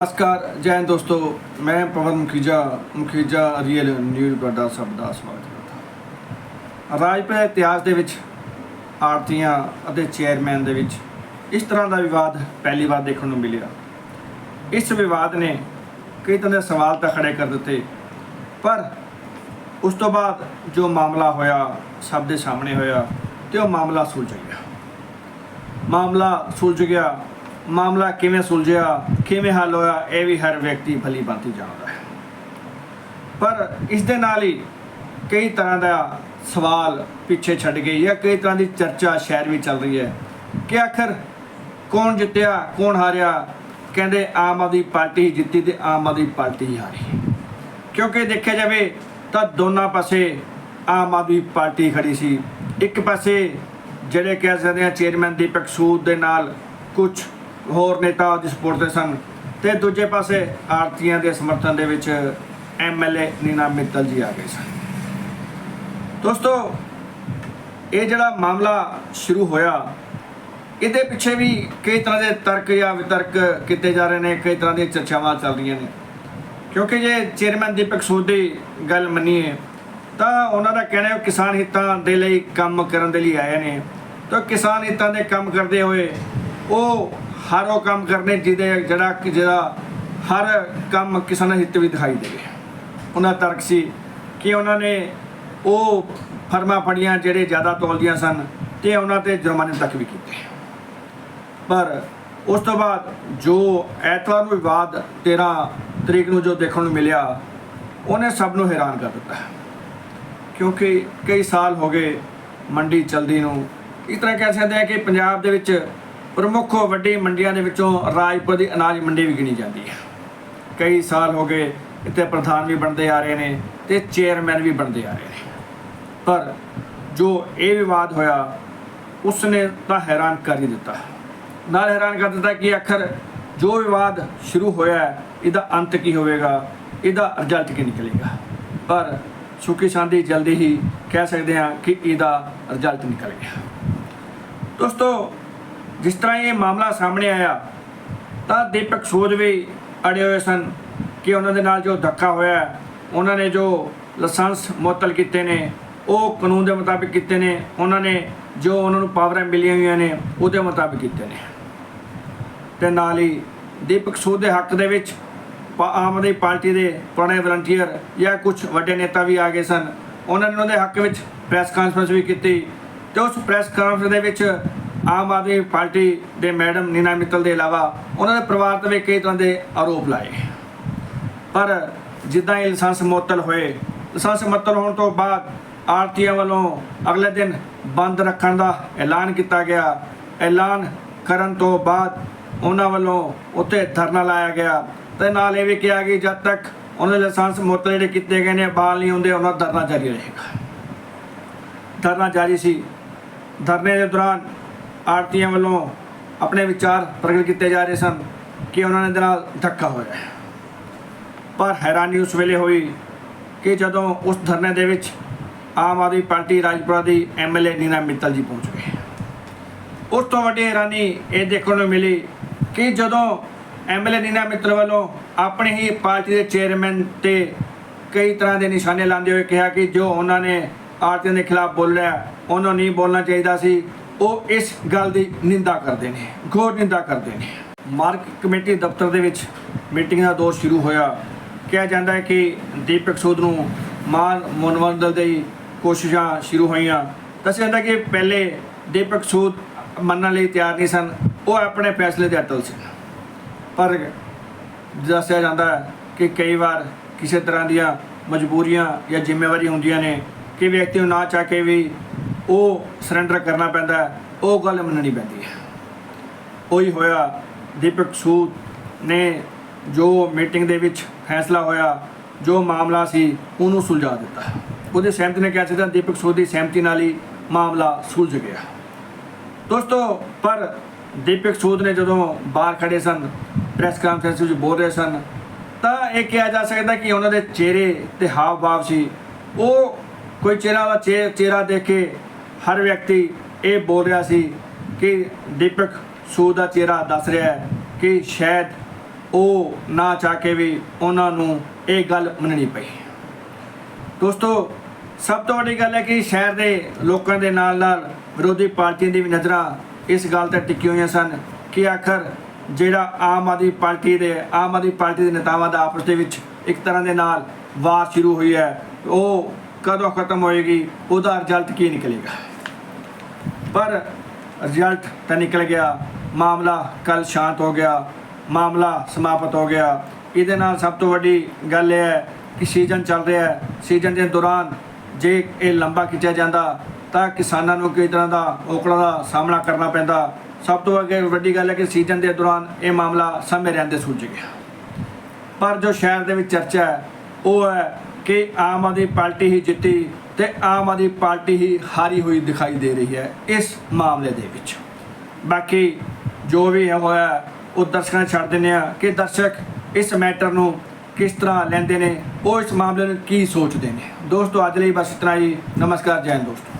ਨਮਸਕਾਰ, ਜੈ ਦੋਸਤੋ। ਮੈਂ ਪਵਨ ਮੁਖੀਜਾ ਮੁਖੀਜਾ ਰੀਅਲ ਨਿਊਜ਼ ਤੁਹਾਡਾ ਸਭ ਦਾ ਸਵਾਗਤ ਕਰਦਾ ਰਾਜਪੁਰਾ ਇਤਿਹਾਸ ਦੇ ਵਿੱਚ ਆਰਤੀਆਂ ਅਤੇ ਚੇਅਰਮੈਨ ਦੇ ਵਿੱਚ ਇਸ ਤਰ੍ਹਾਂ ਦਾ ਵਿਵਾਦ ਪਹਿਲੀ ਵਾਰ ਦੇਖਣ ਨੂੰ ਮਿਲਿਆ। ਇਸ ਵਿਵਾਦ ਨੇ ਕਈ ਤਰ੍ਹਾਂ ਦੇ ਸਵਾਲ ਤਾਂ ਖੜੇ ਕਰ ਦਿੱਤੇ, ਪਰ ਉਸ ਤੋਂ ਬਾਅਦ ਜੋ ਮਾਮਲਾ ਹੋਇਆ, ਸਭ ਦੇ ਸਾਹਮਣੇ ਹੋਇਆ ਤੇ ਉਹ ਮਾਮਲਾ ਸੁਲਝ ਗਿਆ। ਮਾਮਲਾ ਸੁਲਝ ਗਿਆ ਮਾਮਲਾ ਕਿਵੇਂ ਸੁਲਝਿਆ, ਕਿਵੇਂ ਹੱਲ ਹੋਇਆ, ਇਹ ਵੀ ਹਰ ਵਿਅਕਤੀ ਭਲੀ ਭਾਂਤੀ ਜਾਣਦਾ ਹੈ। ਪਰ ਇਸ ਦੇ ਨਾਲ ਹੀ ਕਈ ਤਰ੍ਹਾਂ ਦਾ ਸਵਾਲ ਪਿੱਛੇ ਛੱਡ ਗਏ ਜਾਂ ਕਈ ਤਰ੍ਹਾਂ ਦੀ ਚਰਚਾ ਸ਼ਹਿਰ ਵਿੱਚ ਚੱਲ ਰਹੀ ਹੈ ਕਿ ਆਖਰ ਕੌਣ ਜਿੱਤਿਆ, ਕੌਣ ਹਾਰਿਆ? ਕਹਿੰਦੇ ਆਮ ਆਦਮੀ ਪਾਰਟੀ ਜਿੱਤੀ ਤੇ ਆਮ ਆਦਮੀ ਪਾਰਟੀ ਹੀ ਹਾਰੀ। ਕਿਉਂਕਿ ਦੇਖਿਆ ਜਾਵੇ ਤਾਂ ਦੋਨਾਂ ਪਾਸੇ ਆਮ ਆਦਮੀ ਪਾਰਟੀ ਖੜੀ ਸੀ। ਇੱਕ ਪਾਸੇ ਜਿਹੜੇ ਕਹਿ ਸਕਦੇ ਆ, ਚੇਅਰਮੈਨ ਦੀਪਕ ਸੂਦ ਦੇ ਨਾਲ ਕੁਝ ਹੋਰ ਨੇਤਾ ਉਹਦੀ ਸਪੋਰਟ ਤੇ ਸਨ। ਤੇ ਦੂਜੇ ਪਾਸੇ ਆਰਤੀਆਂ ਦੇ ਸਮਰਥਨ ਦੇ ਵਿੱਚ ਐਮਐਲਏ ਨੀਨਾ ਮਿੱਤਲ ਜੀ ਆ ਗਏ ਸਨ। ਦੋਸਤੋ, ਇਹ ਜਿਹੜਾ ਮਾਮਲਾ ਸ਼ੁਰੂ ਹੋਇਆ, ਇਹਦੇ ਪਿੱਛੇ ਵੀ ਕਈ ਤਰ੍ਹਾਂ ਦੇ ਤਰਕ ਜਾਂ ਵਿਤਰਕ ਕੀਤੇ ਜਾ ਰਹੇ ਨੇ, ਕਈ ਤਰ੍ਹਾਂ ਦੀਆਂ ਚਰਚਾਵਾਂ ਚੱਲ ਰਹੀਆਂ ਨੇ। ਕਿਉਂਕਿ ਜੇ ਚੇਅਰਮੈਨ ਦੀਪਕ ਸੂਦ ਦੀ ਗੱਲ ਮੰਨੀਏ, ਤਾਂ ਉਹਨਾਂ ਦਾ ਕਹਿਣਾ ਹੈ ਕਿਸਾਨ ਹਿੱਤਾਂ ਦੇ ਲਈ ਕੰਮ ਕਰਨ ਦੇ ਲਈ ਆਏ ਨੇ। ਤਾਂ ਕਿਸਾਨ ਹਿੱਤਾਂ ਦੇ ਕੰਮ ਕਰਦੇ ਹੋਏ ਉਹ ਹਰ ਉਹ ਕੰਮ ਕਰਨੇ ਜਿਹਦੇ ਜਿਹੜਾ ਕਿ ਜਿਹੜਾ ਹਰ ਕੰਮ ਕਿਸਾਨ ਹਿੱਤ ਵੀ ਦਿਖਾਈ ਦੇਵੇ। ਉਹਨਾਂ ਤਰਕ ਸੀ ਕਿ ਉਹਨਾਂ ਨੇ ਉਹ ਫਰਮਾ ਫੜੀਆਂ ਜਿਹੜੇ ਜ਼ਿਆਦਾ ਤੋਲਦੀਆਂ ਸਨ ਤੇ ਉਹਨਾਂ ਤੇ ਜੁਰਮਾਨੇ ਤੱਕ ਵੀ ਕੀਤੇ। ਪਰ ਉਸ ਤੋਂ ਬਾਅਦ ਜੋ ਐਤਵਾਰ ਨੂੰ ਵਿਵਾਦ 13 ਤਰੀਕ ਨੂੰ ਜੋ ਦੇਖਣ ਨੂੰ ਮਿਲਿਆ, ਉਹਨੇ ਸਭ ਨੂੰ ਹੈਰਾਨ ਕਰ ਦਿੱਤਾ। ਕਿਉਂਕਿ ਕਈ ਸਾਲ ਹੋ ਗਏ ਮੰਡੀ ਚਲਦੀ ਨੂੰ। ਇਸ ਤਰ੍ਹਾਂ ਕਹਿ ਸਕਦੇ ਹਾਂ ਕਿ ਪੰਜਾਬ ਦੇ ਵਿੱਚ ਪ੍ਰਮੁੱਖ ਵੱਡੀ ਮੰਡੀਆਂ ਦੇ ਵਿੱਚੋਂ ਰਾਜਪੁਰ ਦੀ ਅਨਾਜ ਮੰਡੀ ਵੀ ਗਿਣੀ ਜਾਂਦੀ ਹੈ। ਕਈ ਸਾਲ ਹੋ ਗਏ ਇੱਥੇ ਪ੍ਰਧਾਨ ਵੀ ਬਣਦੇ ਆ ਰਹੇ ਨੇ ਤੇ ਚੇਅਰਮੈਨ ਵੀ ਬਣਦੇ ਆ ਰਹੇ ਨੇ। ਪਰ ਜੋ ਇਹ ਵਿਵਾਦ ਹੋਇਆ, ਉਸਨੇ ਤਾਂ ਹੈਰਾਨ ਕਰ ਹੀ ਦਿੱਤਾ। ਨਾਲ ਹੈਰਾਨ ਕਰ ਦਿੱਤਾ ਕਿ ਆਖਰ ਜੋ ਵਿਵਾਦ ਸ਼ੁਰੂ ਹੋਇਆ ਇਹਦਾ ਅੰਤ ਕੀ ਹੋਵੇਗਾ, ਇਹਦਾ ਰਿਜ਼ਲਟ ਕੀ ਨਿਕਲੇਗਾ? ਪਰ ਸੁਖੀ ਸ਼ਾਂਤੀ ਜਲਦੀ ਹੀ ਕਹਿ ਸਕਦੇ ਹਾਂ ਕਿ ਇਹਦਾ ਰਿਜ਼ਲਟ ਨਿਕਲ ਗਿਆ। ਦੋਸਤੋ ਜਿਸ ਤਰ੍ਹਾਂ ਇਹ ਮਾਮਲਾ ਸਾਹਮਣੇ ਆਇਆ, ਤਾਂ ਦੀਪਕ ਸੂਦ ਵੀ ਅੜੇ ਹੋਏ ਸਨ ਕਿ ਉਹਨਾਂ ਦੇ ਨਾਲ ਜੋ ਧੱਕਾ ਹੋਇਆ, ਉਹਨਾਂ ਨੇ ਜੋ ਲਾਇਸੈਂਸ ਮੁਅੱਤਲ ਕੀਤੇ ਨੇ, ਉਹ ਕਾਨੂੰਨ ਦੇ ਮੁਤਾਬਿਕ ਕੀਤੇ ਨੇ, ਉਹਨਾਂ ਨੇ ਜੋ ਉਹਨਾਂ ਨੂੰ ਪਾਵਰਾਂ ਮਿਲੀਆਂ ਹੋਈਆਂ ਨੇ, ਉਹਦੇ ਮੁਤਾਬਿਕ ਕੀਤੇ ਨੇ। ਤੇ ਨਾਲ ਹੀ ਦੀਪਕ ਸੂਦ ਦੇ ਹੱਕ ਦੇ ਵਿੱਚ ਆਮ ਆਦਮੀ ਪਾਰਟੀ ਦੇ ਪੁਰਾਣੇ ਵਲੰਟੀਅਰ ਜਾਂ ਕੁਝ ਵੱਡੇ ਨੇਤਾ ਵੀ ਆ ਗਏ ਸਨ। ਉਹਨਾਂ ਨੇ ਉਹਦੇ ਹੱਕ ਵਿੱਚ ਪ੍ਰੈਸ ਕਾਨਫਰੰਸ ਵੀ ਕੀਤੀ ਤੇ ਉਸ ਪ੍ਰੈਸ ਕਾਨਫਰੰਸ ਦੇ ਵਿੱਚ ਆਮ ਆਦਮੀ ਪਾਰਟੀ ਦੇ ਮੈਡਮ ਨੀਨਾ ਮਿੱਤਲ ਦੇ ਇਲਾਵਾ ਉਹਨਾਂ ਦੇ ਪਰਿਵਾਰ ਤੇ ਵੀ ਕਈ ਤਰ੍ਹਾਂ ਦੇ ਆਰੋਪ ਲਾਏ। ਪਰ ਜਿੱਦਾਂ ਇਹ ਲਾਇਸੈਂਸ ਮੁਅੱਤਲ ਹੋਏ, ਲਾਇਸੈਂਸ ਮੁਅੱਤਲ ਹੋਣ ਤੋਂ ਬਾਅਦ ਆਰਟੀਆ ਵੱਲੋਂ ਅਗਲੇ ਦਿਨ ਬੰਦ ਰੱਖਣ ਦਾ ਐਲਾਨ ਕੀਤਾ ਗਿਆ। ਐਲਾਨ ਕਰਨ ਤੋਂ ਬਾਅਦ ਉਹਨਾਂ ਵੱਲੋਂ ਉੱਤੇ ਧਰਨਾ ਲਾਇਆ ਗਿਆ। ਤੇ ਨਾਲ ਇਹ ਵੀ ਕਿਹਾ ਕਿ ਜਦ ਤੱਕ ਉਹਨਾਂ ਦੇ ਲਾਇਸੈਂਸ ਮੁਅੱਤਲ ਜਿਹੜੇ ਕੀਤੇ ਗਏ ਨੇ ਬਾਲ ਨਹੀਂ ਹੁੰਦੇ, ਉਹਨਾਂ ਦਾ ਧਰਨਾ ਜਾਰੀ ਰਹੇਗਾ। ਧਰਨਾ ਜਾਰੀ ਸੀ। ਧਰਨੇ ਦੇ ਦੌਰਾਨ ਆਰਟੀਆਂ ਵੱਲੋਂ ਆਪਣੇ ਵਿਚਾਰ ਪ੍ਰਗਟ ਕੀਤੇ ਜਾ ਰਹੇ ਸਨ ਕਿ ਉਹਨਾਂ ਦੇ ਨਾਲ ਧੱਕਾ ਹੋਇਆ ਪਰ ਹੈਰਾਨੀ ਉਸ ਵੇਲੇ ਹੋਈ ਕਿ ਜਦੋਂ ਉਸ ਧਰਨੇ ਦੇ ਵਿੱਚ ਆਮ ਆਦਮੀ ਪਾਰਟੀ ਰਾਜਪੁਰਾ ਦੀ ਐਮਐਲਏ ਨੀਨਾ ਮਿੱਤਲ ਜੀ ਪਹੁੰਚ ਗਏ। ਉਸ ਤੋਂ ਵੱਡੀ ਹੈਰਾਨੀ ਇਹ ਦੇਖਣ ਨੂੰ ਮਿਲੀ ਕਿ ਜਦੋਂ ਐਮਐਲਏ ਨੀਨਾ ਮਿੱਤਲ ਵੱਲੋਂ ਆਪਣੀ ਹੀ ਪਾਰਟੀ ਦੇ ਚੇਅਰਮੈਨ ਤੇ ਕਈ ਤਰ੍ਹਾਂ ਦੇ ਨਿਸ਼ਾਨੇ ਲਾਉਂਦੇ ਹੋਏ ਕਿਹਾ ਕਿ ਜੋ ਉਹਨਾਂ ਨੇ ਆਰਤੀਆਂ ਦੇ ਖਿਲਾਫ ਬੋਲਿਆ, ਉਹਨੂੰ ਨਹੀਂ ਬੋਲਣਾ ਚਾਹੀਦਾ ਸੀ ਉਹ ਇਸ ਗੱਲ ਦੀ ਨਿੰਦਾ ਕਰਦੇ ਨੇ, ਘੋਰ ਨਿੰਦਾ ਕਰਦੇ ਨੇ। ਮਾਰਕ ਕਮੇਟੀ ਦਫ਼ਤਰ ਦੇ ਵਿੱਚ ਮੀਟਿੰਗ ਦਾ ਦੌਰ ਸ਼ੁਰੂ ਹੋਇਆ। ਕਿਹਾ ਜਾਂਦਾ ਹੈ ਕਿ ਦੀਪਕ ਸੂਦ ਨੂੰ ਮਾਨ ਮਨਵੰਦਲ ਦੇ ਕੋਸ਼ਿਸ਼ਾਂ ਸ਼ੁਰੂ ਹੋਈਆਂ। ਦੱਸਿਆ ਜਾਂਦਾ ਕਿ ਪਹਿਲੇ ਦੀਪਕ ਸੂਦ ਮੰਨਣ ਲਈ ਤਿਆਰ ਨਹੀਂ ਸਨ, ਉਹ ਆਪਣੇ ਫੈਸਲੇ ਤੇ ਅਟਲ ਸੀ ਪਰ ਦੱਸਿਆ ਜਾਂਦਾ ਹੈ ਕਿ ਕਈ ਵਾਰ ਕਿਸੇ ਤਰ੍ਹਾਂ ਦੀਆਂ ਮਜਬੂਰੀਆਂ ਜਾਂ ਜ਼ਿੰਮੇਵਾਰੀ ਹੁੰਦੀਆਂ ਨੇ ਕਿ ਵਿਅਕਤੀ ਨੂੰ ਨਾ ਚਾਹ ਕੇ ਵੀ ਉਹ ਸਰੈਂਡਰ ਕਰਨਾ ਪੈਂਦਾ ਉਹ ਗੱਲ ਮੰਨਣੀ ਪੈਂਦੀ ਹੈ। ਉਹੀ ਹੋਇਆ, ਦੀਪਕ ਸੂਦ ਨੇ ਜੋ ਮੀਟਿੰਗ ਦੇ ਵਿੱਚ ਫੈਸਲਾ ਹੋਇਆ, ਜੋ ਮਾਮਲਾ ਸੀ, ਉਹਨੂੰ ਸੁਲਝਾ ਦਿੱਤਾ। ਉਹਦੇ ਸਹਿਮਤੀ ਨੇ ਕਿਹਾ ਸੀ ਤਾਂ ਦੀਪਕ ਸੂਦ ਦੀ ਸਹਿਮਤੀ ਨਾਲ ਹੀ ਮਾਮਲਾ ਸੁਲਝ ਗਿਆ। ਦੋਸਤੋ, ਪਰ ਦੀਪਕ ਸੂਦ ਨੇ ਜਦੋਂ ਬਾਹਰ ਖੜੇ ਸਨ ਪ੍ਰੈਸ ਕਾਨਫਰੰਸ ਵਿੱਚ ਬੋਲ ਰਹੇ ਸਨ, ਤਾਂ ਇਹ ਕਿਹਾ ਜਾ ਸਕਦਾ ਕਿ ਉਹਨਾਂ ਦੇ ਚਿਹਰੇ ਤੇ ਹਾਵ ਭਾਵ ਸੀ। ਉਹ ਕੋਈ ਚਿਹਰਾ ਦਾ ਚਿਹ- ਚਿਹਰਾ ਦੇਖ ਕੇ ਹਰ ਵਿਅਕਤੀ ਇਹ ਬੋਲ ਰਿਹਾ ਸੀ ਕਿ ਦੀਪਕ ਸੂ ਦਾ ਚਿਹਰਾ ਦੱਸ ਰਿਹਾ ਹੈ ਕਿ ਸ਼ਾਇਦ ਉਹ ਨਾ ਚਾਹ ਕੇ ਵੀ ਉਹਨਾਂ ਨੂੰ ਇਹ ਗੱਲ ਮੰਨਣੀ ਪਈ। ਦੋਸਤੋ, ਸਭ ਤੋਂ ਵੱਡੀ ਗੱਲ ਹੈ ਕਿ ਸ਼ਹਿਰ ਦੇ ਲੋਕਾਂ ਦੇ ਨਾਲ ਨਾਲ ਵਿਰੋਧੀ ਪਾਰਟੀਆਂ ਦੀ ਵੀ ਨਜ਼ਰਾਂ ਇਸ ਗੱਲ ਤੇ ਟਿਕੀ ਹੋਈਆਂ ਸਨ ਕਿ ਆਖਰ ਜਿਹੜਾ ਆਮ ਆਦਮੀ ਪਾਰਟੀ ਦੇ ਆਮ ਆਦਮੀ ਪਾਰਟੀ ਦੇ ਨੇਤਾਵਾਂ ਦਾ ਆਪਸ ਦੇ ਵਿੱਚ ਇੱਕ ਤਰ੍ਹਾਂ ਦੇ ਨਾਲ ਵਾਰ ਸ਼ੁਰੂ ਹੋਈ ਹੈ, ਉਹ ਕਦੋਂ ਖਤਮ ਹੋਏਗੀ, ਉਹਦਾ ਰਿਜ਼ਲਟ ਕੀ ਨਿਕਲੇਗਾ? ਪਰ ਰਿਜ਼ਲਟ ਤਾਂ ਨਿਕਲ ਗਿਆ। ਮਾਮਲਾ ਕੱਲ ਸ਼ਾਂਤ ਹੋ ਗਿਆ। ਮਾਮਲਾ ਸਮਾਪਤ ਹੋ ਗਿਆ। ਇਹਦੇ ਨਾਲ ਸਭ ਤੋਂ ਵੱਡੀ ਗੱਲ ਇਹ ਹੈ ਕਿ ਸੀਜ਼ਨ ਚੱਲ ਰਿਹਾ ਹੈ। ਸੀਜ਼ਨ ਦੇ ਦੌਰਾਨ ਜੇ ਇਹ ਲੰਬਾ ਖਿੱਚਿਆ ਜਾਂਦਾ ਤਾਂ ਕਿਸਾਨਾਂ ਨੂੰ ਕਈ ਤਰ੍ਹਾਂ ਦਾ ਔਕੜਾਂ ਦਾ ਸਾਹਮਣਾ ਕਰਨਾ ਪੈਂਦਾ। ਸਭ ਤੋਂ ਅੱਗੇ ਵੱਡੀ ਗੱਲ ਹੈ ਕਿ ਸੀਜ਼ਨ ਦੇ ਦੌਰਾਨ ਇਹ ਮਾਮਲਾ ਸਮੇਂ ਰਹਿੰਦੇ ਸੁਲਝ ਗਿਆ। ਪਰ ਜੋ ਸ਼ਹਿਰ ਦੇ ਵਿੱਚ ਚਰਚਾ ਹੈ, ਉਹ ਹੈ ਕਿ ਆਮ ਆਦਮੀ ਪਾਰਟੀ ਹੀ ਜਿੱਤੀ ਤੇ ਆਮ ਆਦਮੀ ਪਾਰਟੀ ਹੀ ਹਾਰੀ ਹੋਈ ਦਿਖਾਈ ਦੇ ਰਹੀ ਹੈ ਇਸ ਮਾਮਲੇ ਦੇ ਵਿੱਚ। ਬਾਕੀ ਜੋ ਵੀ ਹੋਇਆ, ਉਹ ਦਰਸ਼ਕਾਂ ਨੂੰ ਛੱਡ ਦਿੰਦੇ ਆ ਕਿ ਦਰਸ਼ਕ ਇਸ ਮੈਟਰ ਨੂੰ ਕਿਸ ਤਰ੍ਹਾਂ ਲੈਂਦੇ ਨੇ, ਉਹ ਇਸ ਮਾਮਲੇ ਨੂੰ ਕੀ ਸੋਚਦੇ ਨੇ। ਦੋਸਤੋ, ਅੱਜ ਲਈ ਬਸ ਇਤਨਾ ਹੀ। ਨਮਸਕਾਰ, ਜੈ ਦੋਸਤੋ।